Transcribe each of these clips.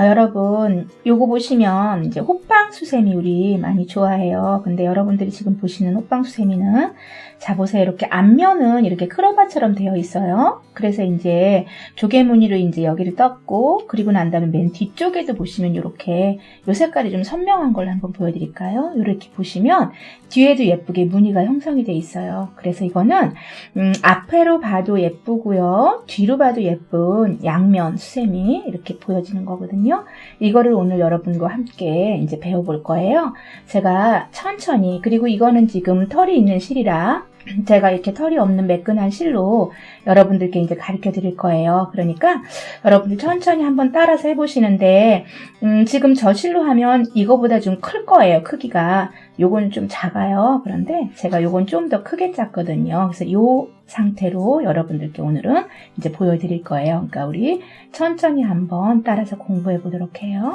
자, 여러분, 요거 보시면 이제 호빵 수세미 우리 많이 좋아해요. 근데 여러분들이 지금 보시는 호빵 수세미는 자, 보세요. 이렇게 앞면은 이렇게 크로바처럼 되어 있어요. 그래서 이제 조개무늬로 이제 여기를 떴고, 그리고 난 다음에 맨 뒤쪽에도 보시면 이렇게 요 색깔이 좀 선명한 걸 한번 보여드릴까요? 이렇게 보시면 뒤에도 예쁘게 무늬가 형성이 돼 있어요. 그래서 이거는 음, 앞에로 봐도 예쁘고요. 뒤로 봐도 예쁜 양면 수세미 이렇게 보여지는 거거든요. 이거를 오늘 여러분과 함께 이제 배워볼 거예요. 제가 천천히 그리고 이거는 지금 털이 있는 실이라 제가 이렇게 털이 없는 매끈한 실로 여러분들께 이제 가르쳐 드릴 거예요. 그러니까 여러분들 천천히 한번 따라서 해보시는데 음, 지금 저 실로 하면 이거보다 좀 클 거예요. 크기가 요건 좀 작아요. 그런데 제가 요건 좀 더 크게 짰거든요. 그래서 요 상태로 여러분들께 오늘은 이제 보여드릴 거예요. 그러니까 우리 천천히 한번 따라서 공부해 보도록 해요.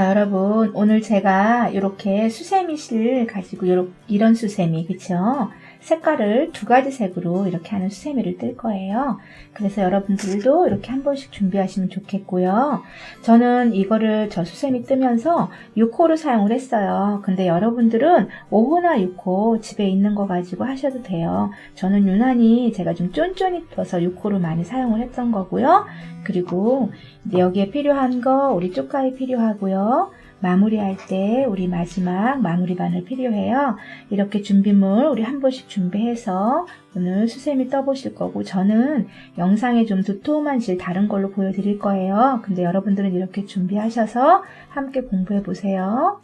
자, 여러분, 오늘 제가 이렇게 수세미실 가지고 요렇- 이런 수세미, 그쵸? 색깔을 두 가지 색으로 이렇게 하는 수세미를 뜰 거예요. 그래서 여러분들도 이렇게 한 번씩 준비하시면 좋겠고요. 저는 이거를 저 수세미 뜨면서 6호를 사용을 했어요. 근데 여러분들은 5호나 6호 집에 있는 거 가지고 하셔도 돼요. 저는 유난히 제가 좀 쫀쫀이 떠서 6호를 많이 사용을 했던 거고요. 그리고 여기에 필요한 거 우리 쪽가에 필요하고요. 마무리할 때 우리 마지막 마무리 바늘 필요해요. 이렇게 준비물 우리 한 번씩 준비해서 오늘 수세미 떠보실 거고 저는 영상에 좀 두툼한 실 다른 걸로 보여드릴 거예요. 근데 여러분들은 이렇게 준비하셔서 함께 공부해 보세요.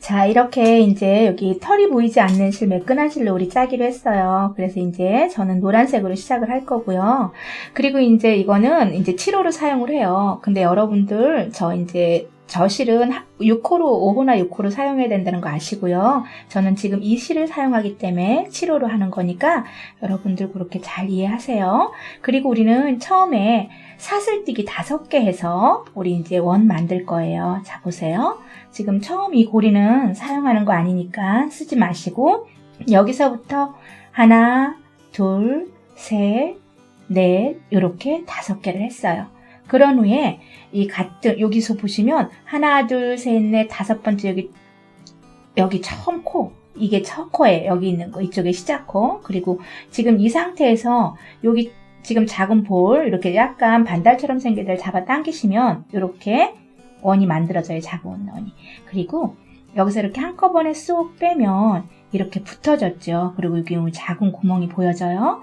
자, 이렇게 이제 여기 털이 보이지 않는 실, 매끈한 실로 우리 짜기로 했어요. 그래서 이제 저는 노란색으로 시작을 할 거고요. 그리고 이제 이거는 이제 7호로 사용을 해요. 근데 여러분들 저 이제 저 실은 6호로, 5호나 6호로 사용해야 된다는 거 아시고요. 저는 지금 이 실을 사용하기 때문에 7호로 하는 거니까 여러분들 그렇게 잘 이해하세요. 그리고 우리는 처음에 사슬뛰기 다섯 개 해서 우리 이제 원 만들 거예요. 자, 보세요. 지금 처음 이 고리는 사용하는 거 아니니까 쓰지 마시고 여기서부터 하나, 둘, 셋, 넷 이렇게 다섯 개를 했어요. 그런 후에 이 같은 여기서 보시면 하나, 둘, 셋, 넷 다섯 번째 여기 여기 처음 코 이게 첫 코에 여기 있는 거 이쪽에 시작 코 그리고 지금 이 상태에서 여기 지금 작은 볼 이렇게 약간 반달처럼 생긴 데를 잡아 당기시면 이렇게 원이 만들어져요. 작은 원이. 그리고 여기서 이렇게 한꺼번에 쏙 빼면 이렇게 붙어졌죠. 그리고 여기 작은 구멍이 보여져요.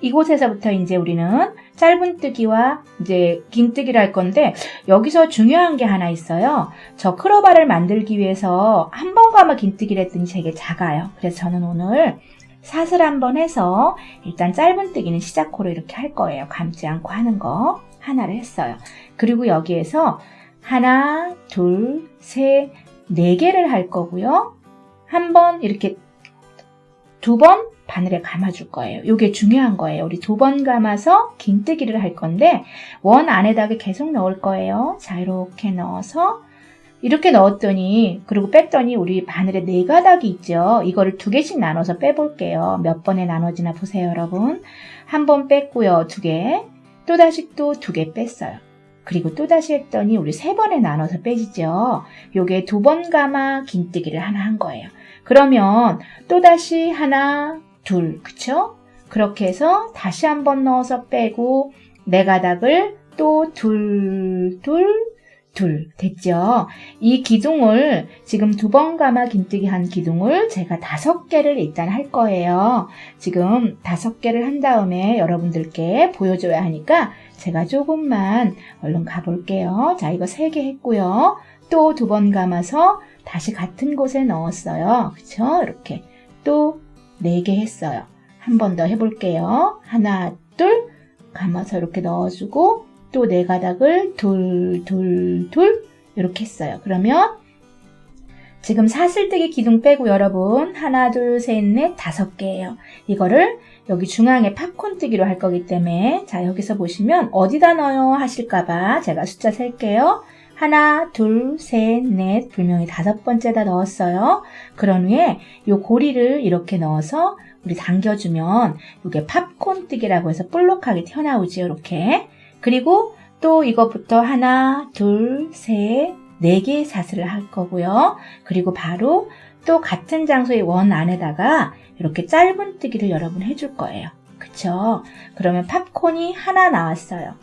이곳에서부터 이제 우리는 짧은뜨기와 이제 긴뜨기를 할 건데 여기서 중요한 게 하나 있어요. 저 크로바를 만들기 위해서 한번 가마 긴뜨기를 했더니 되게 작아요. 그래서 저는 오늘 사슬 한 번 해서 일단 짧은뜨기는 시작호로 이렇게 할 거예요. 감지 않고 하는 거 하나를 했어요. 그리고 여기에서 하나, 둘, 셋, 네 개를 할 거고요. 한 번 이렇게 두 번 바늘에 감아줄 거예요. 이게 중요한 거예요. 우리 두 번 감아서 긴뜨기를 할 건데 원 안에다가 계속 넣을 거예요. 자 이렇게 넣어서 이렇게 넣었더니 그리고 뺐더니 우리 바늘에 네 가닥이 있죠. 이거를 두 개씩 나눠서 빼볼게요. 몇 번에 나눠지나 보세요, 여러분. 한 번 뺐고요, 두 개. 또 다시 또 두 개 뺐어요. 그리고 또 다시 했더니 우리 세 번에 나눠서 빼지죠. 요게 두 번 감아 긴뜨기를 하나 한 거예요. 그러면 또 다시 하나, 둘, 그쵸? 그렇게 해서 다시 한번 넣어서 빼고 네 가닥을 또 둘, 둘, 둘 됐죠? 이 기둥을 지금 두 번 감아 긴뜨기 한 기둥을 제가 다섯 개를 일단 할 거예요. 지금 다섯 개를 한 다음에 여러분들께 보여줘야 하니까 제가 조금만 얼른 가볼게요. 자, 이거 세 개 했고요. 또 두 번 감아서 다시 같은 곳에 넣었어요. 그쵸? 이렇게 또 네개 했어요. 한 번 더 해볼게요. 하나, 둘, 감아서 이렇게 넣어주고 또 네 가닥을 둘, 둘, 둘 이렇게 했어요. 그러면 지금 사슬뜨기 기둥 빼고 여러분 하나, 둘, 셋, 넷, 다섯 개예요. 이거를 여기 중앙에 팝콘 뜨기로 할 거기 때문에 자 여기서 보시면 어디다 넣어요 하실까봐 제가 숫자 셀게요. 하나, 둘, 셋, 넷, 불명이 다섯 번째다 넣었어요. 그런 후에 이 고리를 이렇게 넣어서 우리 당겨주면 이게 팝콘 뜨기라고 해서 볼록하게 튀어나오죠. 이렇게. 그리고 또 이것부터 하나, 둘, 셋, 네 개의 사슬을 할 거고요. 그리고 바로 또 같은 장소의 원 안에다가 이렇게 짧은 뜨기를 여러분 해줄 거예요. 그쵸? 그러면 팝콘이 하나 나왔어요.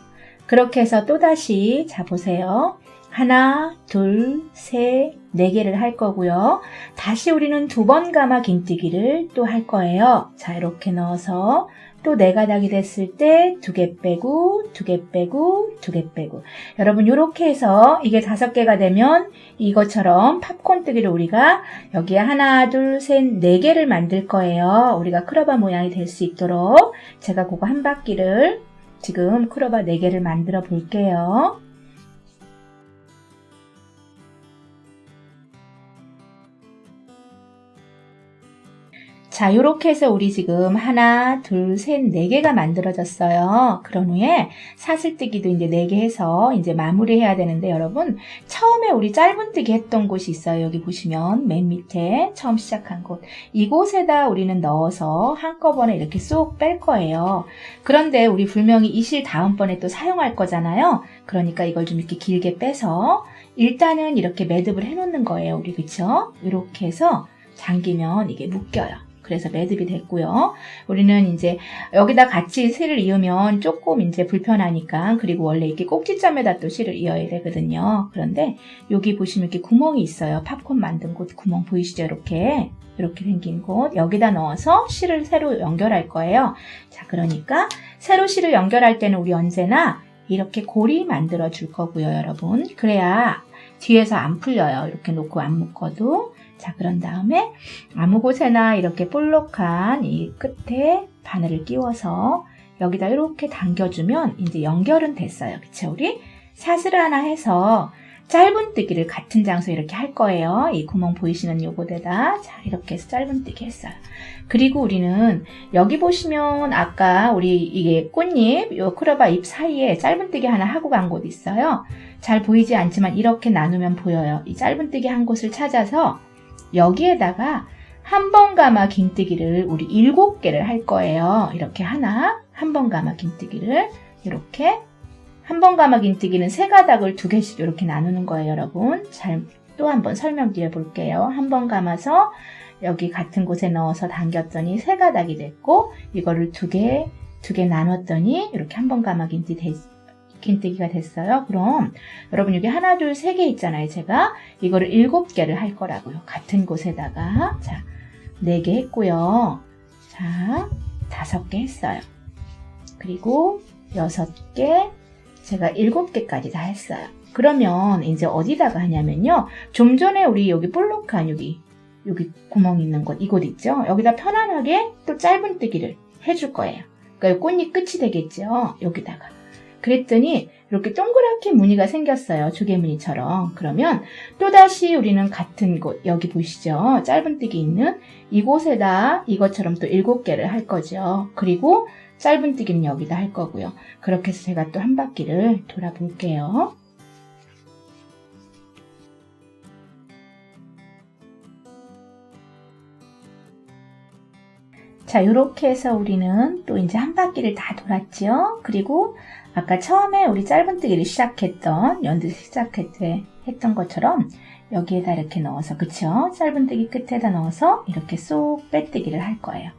그렇게 해서 또다시, 자, 보세요. 하나, 둘, 셋, 네 개를 할 거고요. 다시 우리는 두번 감아 긴뜨기를 또 할 거예요. 자, 이렇게 넣어서 또 네 가닥이 됐을 때 두 개 빼고, 두 개 빼고, 두 개 빼고. 여러분, 이렇게 해서 이게 다섯 개가 되면 이것처럼 팝콘 뜨기를 우리가 여기에 하나, 둘, 셋, 네 개를 만들 거예요. 우리가 크로바 모양이 될 수 있도록 제가 그거 한 바퀴를 지금 크로바 네 개를 만들어 볼게요. 자, 이렇게 해서 우리 지금 하나, 둘, 셋, 네 개가 만들어졌어요. 그런 후에 사슬뜨기도 이제 네 개 해서 이제 마무리해야 되는데 여러분, 처음에 우리 짧은뜨기 했던 곳이 있어요. 여기 보시면 맨 밑에 처음 시작한 곳. 이곳에다 우리는 넣어서 한꺼번에 이렇게 쏙 뺄 거예요. 그런데 우리 불명이 이실 다음번에 또 사용할 거잖아요. 그러니까 이걸 좀 이렇게 길게 빼서 일단은 이렇게 매듭을 해놓는 거예요. 우리 그쵸? 이렇게 해서 잠기면 이게 묶여요. 그래서 매듭이 됐고요. 우리는 이제 여기다 같이 실을 이으면 조금 이제 불편하니까 그리고 원래 이렇게 꼭지점에다 또 실을 이어야 되거든요. 그런데 여기 보시면 이렇게 구멍이 있어요. 팝콘 만든 곳 구멍 보이시죠? 이렇게 이렇게 생긴 곳 여기다 넣어서 실을 새로 연결할 거예요. 자, 그러니까 새로 실을 연결할 때는 우리 언제나 이렇게 고리 만들어 줄 거고요, 여러분. 그래야 뒤에서 안 풀려요. 이렇게 놓고 안 묶어도. 자, 그런 다음에 아무 곳에나 이렇게 볼록한 이 끝에 바늘을 끼워서 여기다 이렇게 당겨주면 이제 연결은 됐어요. 그쵸, 우리? 사슬 하나 해서 짧은뜨기를 같은 장소에 이렇게 할 거예요. 이 구멍 보이시는 요곳에다 자 이렇게 해서 짧은뜨기 했어요. 그리고 우리는 여기 보시면 아까 우리 이게 꽃잎 요 크로바 잎 사이에 짧은뜨기 하나 하고 간 곳 있어요. 잘 보이지 않지만 이렇게 나누면 보여요. 이 짧은뜨기 한 곳을 찾아서 여기에다가 한번 가마 긴뜨기를 우리 일곱 개를 할 거예요. 이렇게 하나, 한번 가마 긴뜨기를 이렇게 한번 가마 긴뜨기는 세 가닥을 두 개씩 이렇게 나누는 거예요, 여러분. 잘 또 한 번 설명드려 볼게요. 한 번 감아서 여기 같은 곳에 넣어서 당겼더니 세 가닥이 됐고 이거를 두 개, 두 개 나눴더니 이렇게 한번 가마 긴뜨기 됐, 긴뜨기가 됐어요. 그럼 여러분 여기 하나, 둘, 세 개 있잖아요. 제가 이거를 일곱 개를 할 거라고요. 같은 곳에다가 자, 네 개 했고요. 자, 다섯 개 했어요. 그리고 여섯 개, 제가 일곱 개까지 다 했어요. 그러면 이제 어디다가 하냐면요. 좀 전에 우리 여기 볼록한 여기 여기 구멍 있는 곳 이곳 있죠. 여기다 편안하게 또 짧은 뜨기를 해줄 거예요. 그러니까 꽃잎 끝이 되겠죠. 여기다가. 그랬더니 이렇게 동그랗게 무늬가 생겼어요. 조개무늬처럼. 그러면 또다시 우리는 같은 곳, 여기 보이시죠? 짧은뜨기 있는 이곳에다 이것처럼 또 일곱 개를 할 거죠. 그리고 짧은뜨기는 여기다 할 거고요. 그렇게 해서 제가 또 한 바퀴를 돌아볼게요. 자, 이렇게 해서 우리는 또 이제 한 바퀴를 다 돌았죠. 그리고 아까 처음에 우리 짧은뜨기를 시작했던 연두 시작할 때 했던 것처럼 여기에다 이렇게 넣어서 그쵸? 짧은뜨기 끝에다 넣어서 이렇게 쏙 빼뜨기를 할 거예요.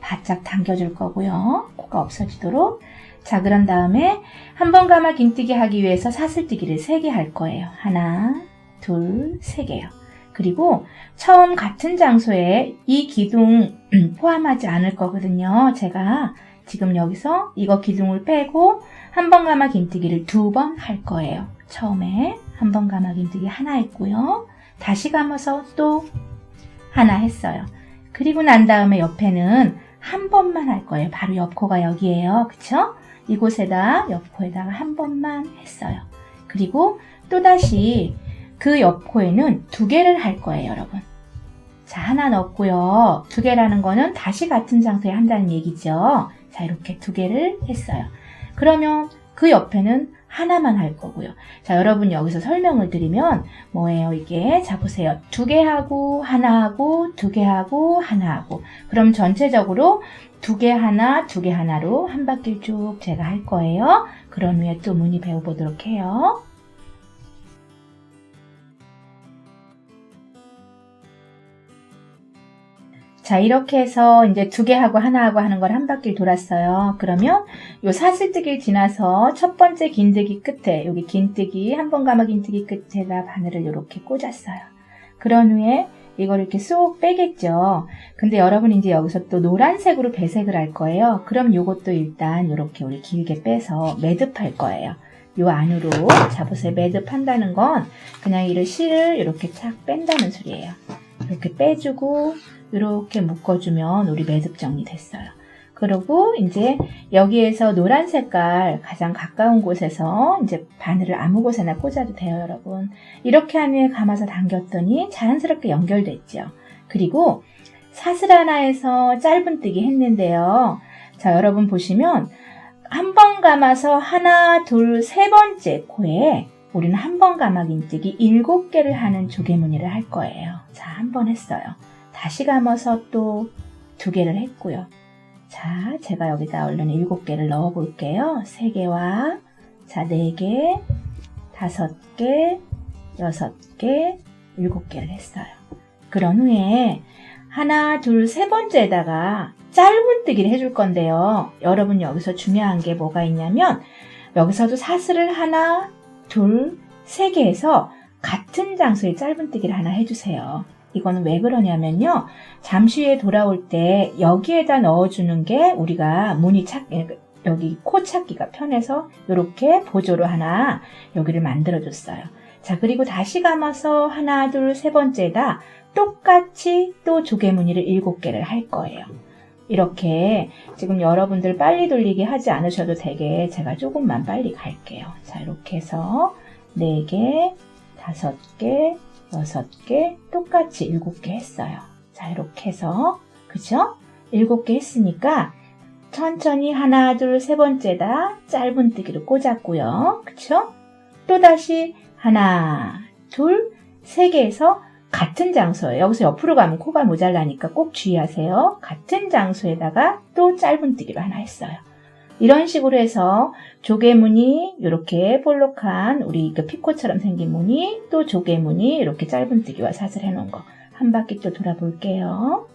바짝 당겨줄 거고요. 코가 없어지도록. 자, 그런 다음에 한 번 감아 긴뜨기 하기 위해서 사슬뜨기를 3개 할 거예요. 하나, 둘, 세 개요. 그리고 처음 같은 장소에 이 기둥 포함하지 않을 거거든요. 제가 지금 여기서 이거 기둥을 빼고 한번 감아 긴뜨기를 두 번 할 거예요. 처음에 한번 감아 긴뜨기 하나 했고요. 다시 감아서 또 하나 했어요. 그리고 난 다음에 옆에는 한 번만 할 거예요. 바로 옆코가 여기에요. 그쵸? 이곳에다 옆코에다가 한 번만 했어요. 그리고 또다시 그 옆코에는 두 개를 할 거예요, 여러분. 자, 하나 넣고요. 두 개라는 거는 다시 같은 장소에 한다는 얘기죠. 자, 이렇게 두 개를 했어요. 그러면 그 옆에는 하나만 할 거고요. 자, 여러분 여기서 설명을 드리면 뭐예요, 이게? 자, 보세요. 두 개 하고, 하나 하고, 두 개 하고, 하나 하고. 그럼 전체적으로 두 개 하나, 두 개 하나로 한 바퀴 쭉 제가 할 거예요. 그런 후에 또 무늬 배워보도록 해요. 자, 이렇게 해서 이제 두 개 하고 하나 하고 하는 걸 한 바퀴 돌았어요. 그러면 요 사슬뜨기를 지나서 첫 번째 긴뜨기 끝에, 여기 긴뜨기, 한 번 감아 긴뜨기 끝에다 바늘을 이렇게 꽂았어요. 그런 후에 이걸 이렇게 쏙 빼겠죠. 근데 여러분 이제 여기서 또 노란색으로 배색을 할 거예요. 그럼 요것도 일단 이렇게 우리 길게 빼서 매듭할 거예요. 요 안으로 잡으세요. 매듭한다는 건 그냥 이를 실을 이렇게 착 뺀다는 소리예요. 이렇게 빼주고 이렇게 묶어주면 우리 매듭 정리 됐어요. 그리고 이제 여기에서 노란 색깔 가장 가까운 곳에서 이제 바늘을 아무 곳에나 꽂아도 돼요, 여러분. 이렇게 한 후에 감아서 당겼더니 자연스럽게 연결됐죠. 그리고 사슬 하나에서 짧은뜨기 했는데요. 자, 여러분 보시면 한 번 감아서 하나, 둘, 세 번째 코에 우리는 한 번 감아 긴뜨기 일곱 개를 하는 조개무늬를 할 거예요. 자, 한 번 했어요. 다시 감아서 또 두 개를 했고요. 자, 제가 여기다 얼른 일곱 개를 넣어 볼게요. 세 개와, 자, 네 개, 다섯 개, 여섯 개, 일곱 개를 했어요. 그런 후에 하나, 둘, 세 번째에다가 짧은뜨기를 해줄 건데요. 여러분 여기서 중요한 게 뭐가 있냐면 여기서도 사슬을 하나, 둘, 세개 해서 같은 장소에 짧은뜨기를 하나 해주세요. 이거는 왜 그러냐면요. 잠시 후에 돌아올 때 여기에다 넣어주는 게 우리가 무늬 찾, 여기 코 찾기가 편해서 이렇게 보조로 하나 여기를 만들어줬어요. 자, 그리고 다시 감아서 하나, 둘, 세 번째다 똑같이 또 조개 무늬를 일곱 개를 할 거예요. 이렇게 지금 여러분들 빨리 돌리기 하지 않으셔도 되게 제가 조금만 빨리 갈게요. 자, 이렇게 해서 네 개, 다섯 개, 여섯 개, 똑같이 일곱 개 했어요. 자, 이렇게 해서, 그죠? 일곱 개 했으니까, 천천히 하나, 둘, 세 번째다 짧은뜨기를 꽂았고요. 그쵸? 또다시 하나, 둘, 세 개에서 같은 장소에 여기서 옆으로 가면 코가 모자라니까 꼭 주의하세요. 같은 장소에다가 또 짧은뜨기를 하나 했어요. 이런 식으로 해서 조개무늬 이렇게 볼록한 우리 그 피코처럼 생긴 무늬 또 조개무늬 이렇게 짧은뜨기와 사슬 해놓은 거 한 바퀴 또 돌아볼게요.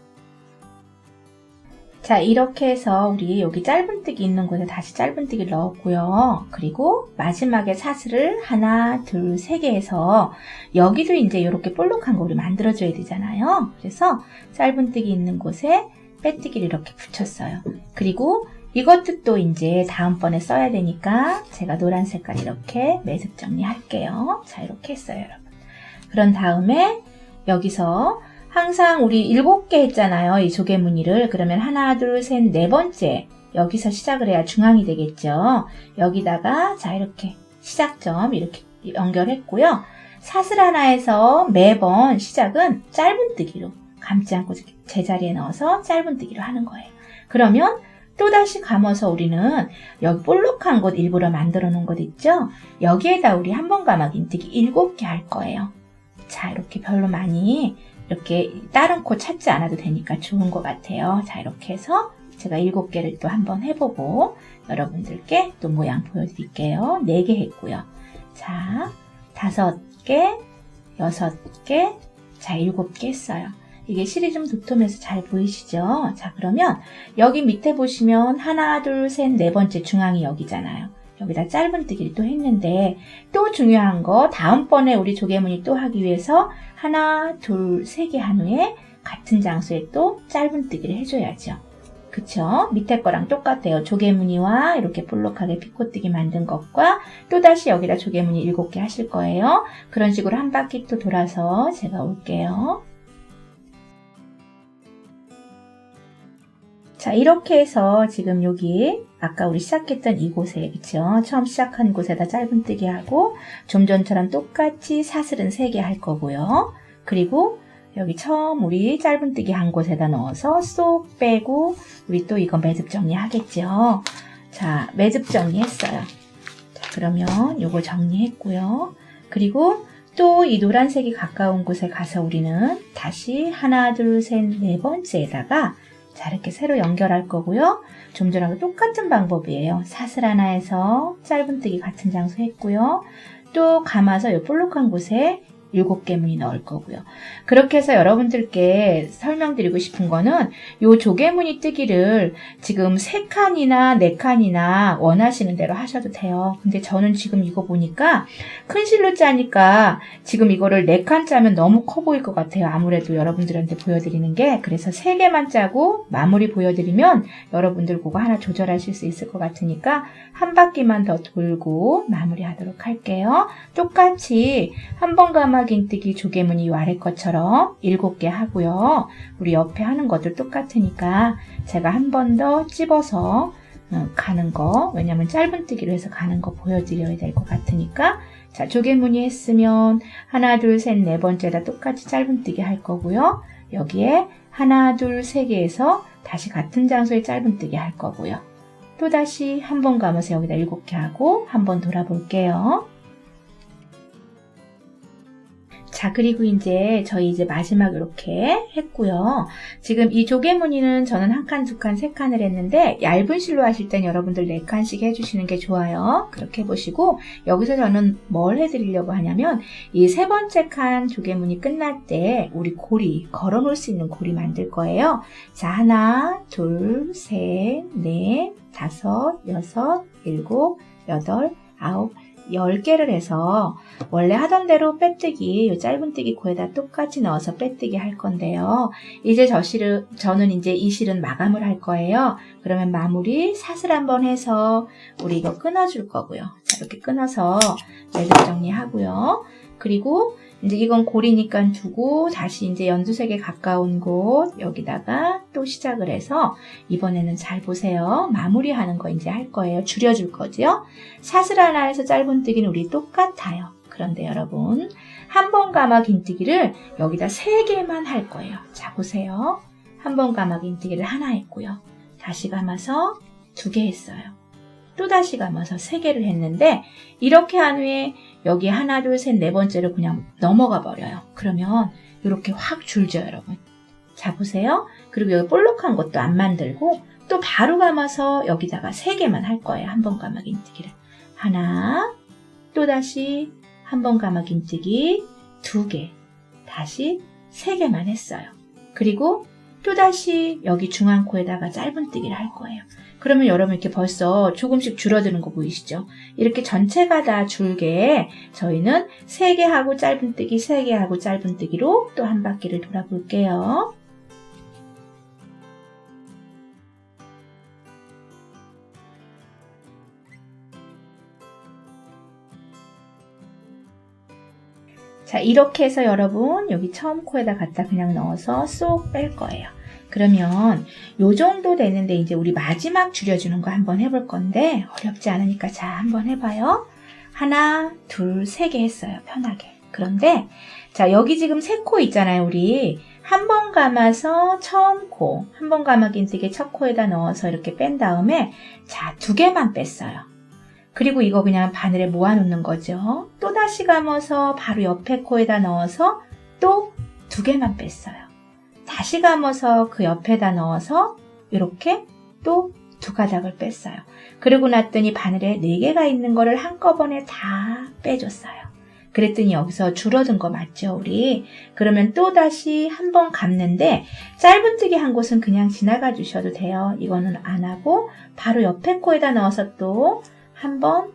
자 이렇게 해서 우리 여기 짧은뜨기 있는 곳에 다시 짧은뜨기를 넣었고요. 그리고 마지막에 사슬을 하나 둘 세 개 해서 여기도 이제 이렇게 볼록한 거 우리 만들어줘야 되잖아요. 그래서 짧은뜨기 있는 곳에 빼뜨기를 이렇게 붙였어요. 그리고 이것도 또 이제 다음번에 써야 되니까 제가 노란 색깔 이렇게 매듭 정리할게요. 자, 이렇게 했어요, 여러분. 그런 다음에 여기서 항상 우리 일곱 개 했잖아요. 이 조개 무늬를. 그러면 하나, 둘, 셋, 네 번째. 여기서 시작을 해야 중앙이 되겠죠. 여기다가 자, 이렇게 시작점 이렇게 연결했고요. 사슬 하나에서 매번 시작은 짧은뜨기로 감지 않고 제자리에 넣어서 짧은뜨기로 하는 거예요. 그러면 또다시 감아서 우리는 여기 볼록한 곳 일부러 만들어 놓은 곳 있죠? 여기에다 우리 한 번 감아 긴뜨기 일곱 개할 거예요. 자, 이렇게 별로 많이 이렇게 다른 코 찾지 않아도 되니까 좋은 것 같아요. 자, 이렇게 해서 제가 일곱 개를 또 한번 해보고 여러분들께 또 모양 보여드릴게요. 네개 했고요. 자, 다섯 개, 여섯 개, 자, 일곱 개 했어요. 이게 실이 좀 도톰해서 잘 보이시죠? 자, 그러면 여기 밑에 보시면 하나, 둘, 셋, 네 번째 중앙이 여기잖아요. 여기다 짧은뜨기를 또 했는데 또 중요한 거 다음번에 우리 조개무늬 또 하기 위해서 하나, 둘, 세 개 한 후에 같은 장소에 또 짧은뜨기를 해줘야죠. 그쵸? 밑에 거랑 똑같아요. 조개무늬와 이렇게 볼록하게 피코뜨기 만든 것과 또다시 여기다 조개무늬 7개 하실 거예요. 그런 식으로 한 바퀴 또 돌아서 제가 올게요. 자, 이렇게 해서 지금 여기 아까 우리 시작했던 이곳에 그쵸? 처음 시작한 곳에다 짧은뜨기 하고 좀 전처럼 똑같이 사슬은 3개 할 거고요. 그리고 여기 처음 우리 짧은뜨기 한 곳에다 넣어서 쏙 빼고 우리 또 이거 매듭 정리 하겠죠. 자, 매듭 정리 했어요. 자, 그러면 요거 정리했고요. 그리고 또 이 노란색이 가까운 곳에 가서 우리는 다시 하나, 둘, 셋, 네 번째에다가 자, 이렇게 새로 연결할 거고요. 좀 전하고 똑같은 방법이에요. 사슬 하나에서 짧은뜨기 같은 장소 했고요. 또 감아서 요 볼록한 곳에 일곱 개 무늬 넣을 거고요. 그렇게 해서 여러분들께 설명드리고 싶은 거는 요 조개무늬 뜨기를 지금 세 칸이나 네 칸이나 원하시는 대로 하셔도 돼요. 근데 저는 지금 이거 보니까 큰 실로 짜니까 지금 이거를 네칸 짜면 너무 커 보일 것 같아요. 아무래도 여러분들한테 보여드리는 게 그래서 세 개만 짜고 마무리 보여드리면 여러분들 그거 하나 조절하실 수 있을 것 같으니까 한 바퀴만 더 돌고 마무리하도록 할게요. 똑같이 한 번 감아 긴뜨기 조개무늬 요 아래 것처럼 7개 하고요. 우리 옆에 하는 것도 똑같으니까 제가 한 번 더 찝어서 음, 가는 거 왜냐면 짧은뜨기로 해서 가는 거 보여드려야 될 것 같으니까 자 조개무늬 했으면 하나 둘 셋 네 번째다 똑같이 짧은뜨기 할 거고요. 여기에 하나 둘 세 개에서 다시 같은 장소에 짧은뜨기 할 거고요. 또다시 한 번 감아서 여기다 7개 하고 한 번 돌아볼게요. 자, 그리고 이제 저희 이제 마지막 이렇게 했고요. 지금 이 조개무늬는 저는 한 칸, 두 칸, 세 칸을 했는데 얇은 실로 하실 땐 여러분들 네 칸씩 해주시는 게 좋아요. 그렇게 해보시고 여기서 저는 뭘 해드리려고 하냐면 이 세 번째 칸 조개무늬 끝날 때 우리 고리, 걸어놓을 수 있는 고리 만들 거예요. 자, 하나, 둘, 셋, 넷, 다섯, 여섯, 일곱, 여덟, 아홉, 10개를 해서 원래 하던 대로 빼뜨기, 요 짧은뜨기 코에다 똑같이 넣어서 빼뜨기 할 건데요. 이제 저 실은, 저는 이제 이 실은 마감을 할 거예요. 그러면 마무리 사슬 한번 해서 우리 이거 끊어줄 거고요. 자, 이렇게 끊어서 매듭 정리하고요. 그리고 이제 이건 고리니까 두고 다시 이제 연두색에 가까운 곳 여기다가 또 시작을 해서 이번에는 잘 보세요. 마무리하는 거 이제 할 거예요. 줄여줄 거지요. 사슬 하나에서 짧은뜨기는 우리 똑같아요. 그런데 여러분 한 번 감아 긴뜨기를 여기다 세 개만 할 거예요. 자 보세요. 한 번 감아 긴뜨기를 하나 했고요. 다시 감아서 두 개 했어요. 또 다시 감아서 세 개를 했는데 이렇게 한 후에 여기 하나, 둘, 셋, 네 번째로 그냥 넘어가 버려요. 그러면 이렇게 확 줄죠, 여러분. 자, 보세요. 그리고 여기 볼록한 것도 안 만들고 또 바로 감아서 여기다가 세 개만 할 거예요. 한 번 감아 긴뜨기를. 하나, 또 다시 한 번 감아 긴뜨기, 두 개, 다시 세 개만 했어요. 그리고 또 다시 여기 중앙코에다가 짧은뜨기를 할 거예요. 그러면 여러분 이렇게 벌써 조금씩 줄어드는 거 보이시죠? 이렇게 전체가 다 줄게 저희는 3개 하고 짧은뜨기, 3개 하고 짧은뜨기로 또 한 바퀴를 돌아볼게요. 자, 이렇게 해서 여러분 여기 처음 코에다 갖다 그냥 넣어서 쏙 뺄 거예요. 그러면 요 정도 되는데 이제 우리 마지막 줄여주는 거 한번 해볼 건데 어렵지 않으니까 자 한번 해봐요. 하나, 둘, 세 개 했어요. 편하게. 그런데 자 여기 지금 세 코 있잖아요. 우리 한 번 감아서 처음 코, 한 번 감아 긴뜨기 첫 코에다 넣어서 이렇게 뺀 다음에 자 두 개만 뺐어요. 그리고 이거 그냥 바늘에 모아놓는 거죠. 또 다시 감아서 바로 옆에 코에다 넣어서 또 두 개만 뺐어요. 다시 감아서 그 옆에다 넣어서 이렇게 또 두 가닥을 뺐어요. 그리고 났더니 바늘에 네 개가 있는 거를 한꺼번에 다 빼줬어요. 그랬더니 여기서 줄어든 거 맞죠, 우리? 그러면 또 다시 한 번 감는데 짧은뜨기 한 곳은 그냥 지나가 주셔도 돼요. 이거는 안 하고 바로 옆에 코에다 넣어서 또 한 번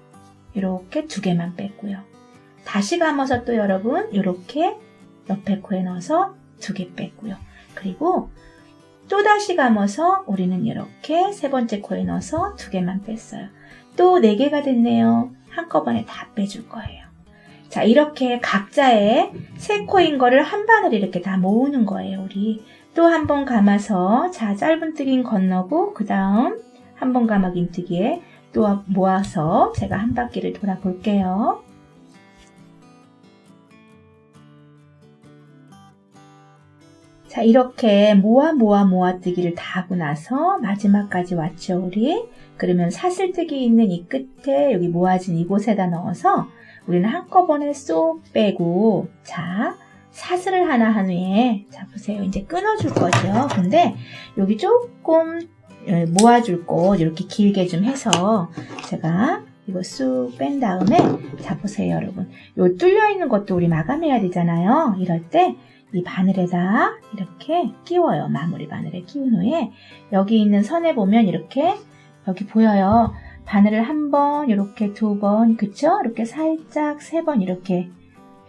이렇게 두 개만 뺐고요. 다시 감아서 또 여러분 이렇게 옆에 코에 넣어서 두 개 뺐고요. 그리고 또 다시 감아서 우리는 이렇게 세 번째 코에 넣어서 두 개만 뺐어요. 또 네 개가 됐네요. 한꺼번에 다 빼줄 거예요. 자, 이렇게 각자의 세 코인 거를 한 바늘 이렇게 다 모으는 거예요, 우리. 또 한 번 감아서, 자, 짧은 뜨긴 건너고, 그 다음 한 번 감아 긴뜨기에 또 모아서 제가 한 바퀴를 돌아볼게요. 자, 이렇게 모아 모아 모아 뜨기를 다 하고 나서 마지막까지 왔죠, 우리? 그러면 사슬뜨기 있는 이 끝에 여기 모아진 이곳에다 넣어서 우리는 한꺼번에 쏙 빼고 자, 사슬을 하나 한 후에 자, 보세요. 이제 끊어줄 거죠. 근데 여기 조금 예, 모아줄 곳 이렇게 길게 좀 해서 제가 이거 쑥 뺀 다음에 자 보세요 여러분. 요 뚫려 있는 것도 우리 마감해야 되잖아요. 이럴 때 이 바늘에다 이렇게 끼워요. 마무리 바늘에 끼운 후에 여기 있는 선에 보면 이렇게 여기 보여요. 바늘을 한 번 이렇게 두 번 그쵸? 이렇게 살짝 세 번 이렇게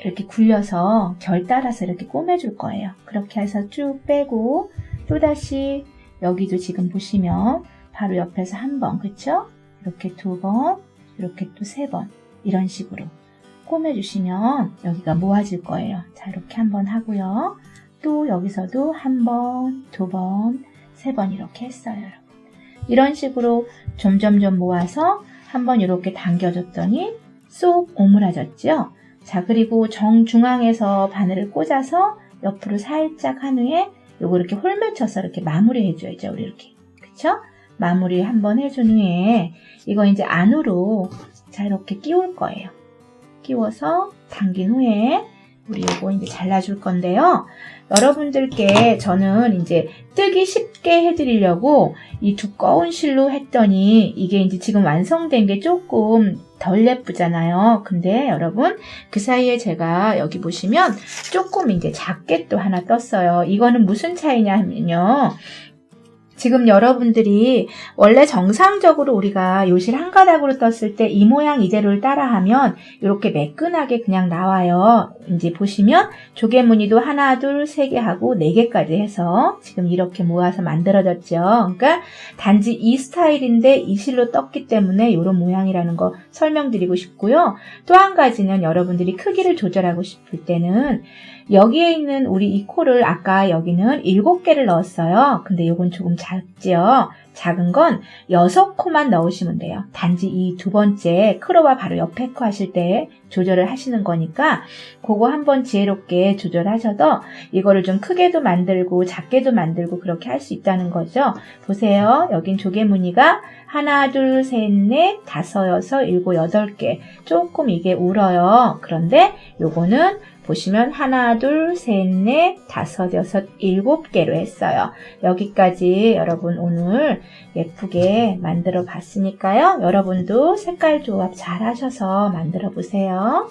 이렇게 굴려서 결 따라서 이렇게 꼬매줄 거예요. 그렇게 해서 쭉 빼고 또다시 여기도 지금 보시면 바로 옆에서 한 번, 그쵸? 이렇게 두 번, 이렇게 또 세 번, 이런 식으로 꼬매주시면 여기가 모아질 거예요. 자, 이렇게 한 번 하고요. 또 여기서도 한 번, 두 번, 세 번 이렇게 했어요, 여러분. 이런 식으로 점점점 모아서 한 번 이렇게 당겨줬더니 쏙 오므라졌죠? 자, 그리고 정중앙에서 바늘을 꽂아서 옆으로 살짝 한 후에 요거 이렇게 홀맺혀서 이렇게 마무리 해줘야죠. 우리 이렇게. 그쵸? 마무리 한번 해준 후에 이거 이제 안으로 자 이렇게 끼울 거예요. 끼워서 당긴 후에 우리 요거 이제 잘라줄 건데요. 여러분들께 저는 이제 뜨기 쉽게 해드리려고 이 두꺼운 실로 했더니 이게 이제 지금 완성된 게 조금 덜 예쁘잖아요. 근데 여러분 그 사이에 제가 여기 보시면 조금 이제 작게 또 하나 떴어요. 이거는 무슨 차이냐 하면요. 지금 여러분들이 원래 정상적으로 우리가 요실 한 가닥으로 떴을 때 이 모양 이대로를 따라하면 이렇게 매끈하게 그냥 나와요. 이제 보시면 조개 무늬도 하나, 둘, 세 개 하고 네 개까지 해서 지금 이렇게 모아서 만들어졌죠. 그러니까 단지 이 스타일인데 이 실로 떴기 때문에 이런 모양이라는 거 설명드리고 싶고요. 또 한 가지는 여러분들이 크기를 조절하고 싶을 때는 여기에 있는 우리 이 코를 아까 여기는 7개를 넣었어요. 근데 이건 조금 작지요. 작은 건 6코만 넣으시면 돼요. 단지 이 두 번째 크로와 바로 옆에 코 하실 때 조절을 하시는 거니까 그거 한번 지혜롭게 조절하셔도 이거를 좀 크게도 만들고 작게도 만들고 그렇게 할 수 있다는 거죠. 보세요. 여긴 조개무늬가 하나, 둘, 셋, 넷, 다섯, 여섯, 일곱, 여덟 개. 조금 이게 울어요. 그런데 요거는 보시면 하나, 둘, 셋, 넷, 다섯, 여섯, 일곱 개로 했어요. 여기까지 여러분 오늘 예쁘게 만들어 봤으니까요. 여러분도 색깔 조합 잘 하셔서 만들어 보세요.